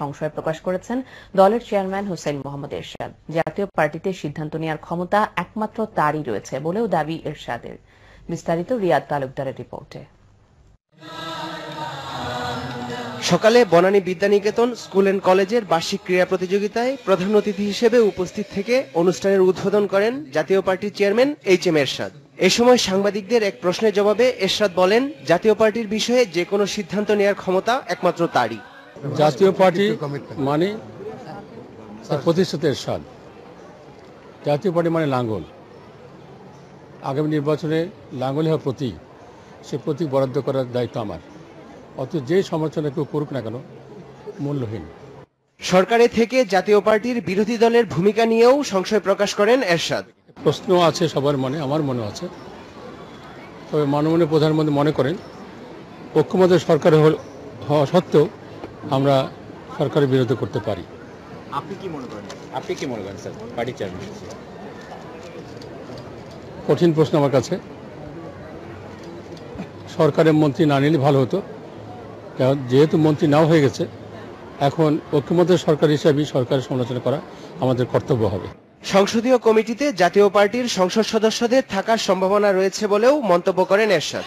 সংশয় প্রকাশ করেছেন দলের চেয়ারম্যান হুসেইন মোহাম্মদ এরশাদ। জাতীয় পার্টিতে সিদ্ধান্ত নেওয়ার ক্ষমতা একমাত্র তারই রয়েছে বলেও দাবি এরশাদের। বিস্তারিত রিয়াদ তালুকদারের রিপোর্টে। সকালে বনানী বিদ্যানিকেতন স্কুল এন্ড কলেজের বার্ষিক ক্রীড়া প্রতিযোগিতায় প্রধান অতিথি হিসেবে উপস্থিত থেকে অনুষ্ঠানের উদ্বোধন করেন জাতীয় পার্টির চেয়ারম্যান এইচ এম এরশাদ। এ সময় সাংবাদিকদের এক প্রশ্নের জবাবে এরশাদ বলেন, জাতীয় পার্টির বিষয়ে যে কোনো সিদ্ধান্ত নেওয়ার ক্ষমতা একমাত্র তারই। জাতীয় পার্টি মানে তার প্রতিষ্ঠাতা এরশাদ। জাতীয় পার্টি মানে লাঙ্গল। আগামী নির্বাচনে লাঙ্গলই হওয়ার প্রতীক সে প্রতীক বরাদ্দ করার দায়িত্ব আমার। অত যে সমালোচনা কেউ করুক না কেন মূল্যহীন। সরকারে থেকে জাতীয় পার্টির বিরোধী দলের ভূমিকা নিয়েও সংশয় প্রকাশ করেন এরশাদ। প্রশ্ন আছে সবার মনে আমার মনে আছে। তবে মাননীয় প্রধানমন্ত্রী মনে করেন ঐক্যমত সরকার হল- হওয়া সত্ত্বেও আমরা সরকারের বিরোধী করতে পারি। আপনি কি মনে করেন? আপনি কি মনে করেন স্যার? Party chairman? কঠিন প্রশ্ন আমার কাছে। সরকারের মন্ত্রী না নিলে ভালো হতো। কারণ যেহেতু মন্ত্রী নাও হয়ে গেছে এখন ঐক্যমতের সরকার হিসাবেই সরকারের সমালোচনা করা আমাদের কর্তব্য হবে। সংসদীয় কমিটিতে জাতীয় পার্টির সংসদ সদস্যদের থাকার সম্ভাবনা রয়েছে বলেও মন্তব্য করেন এরশাদ।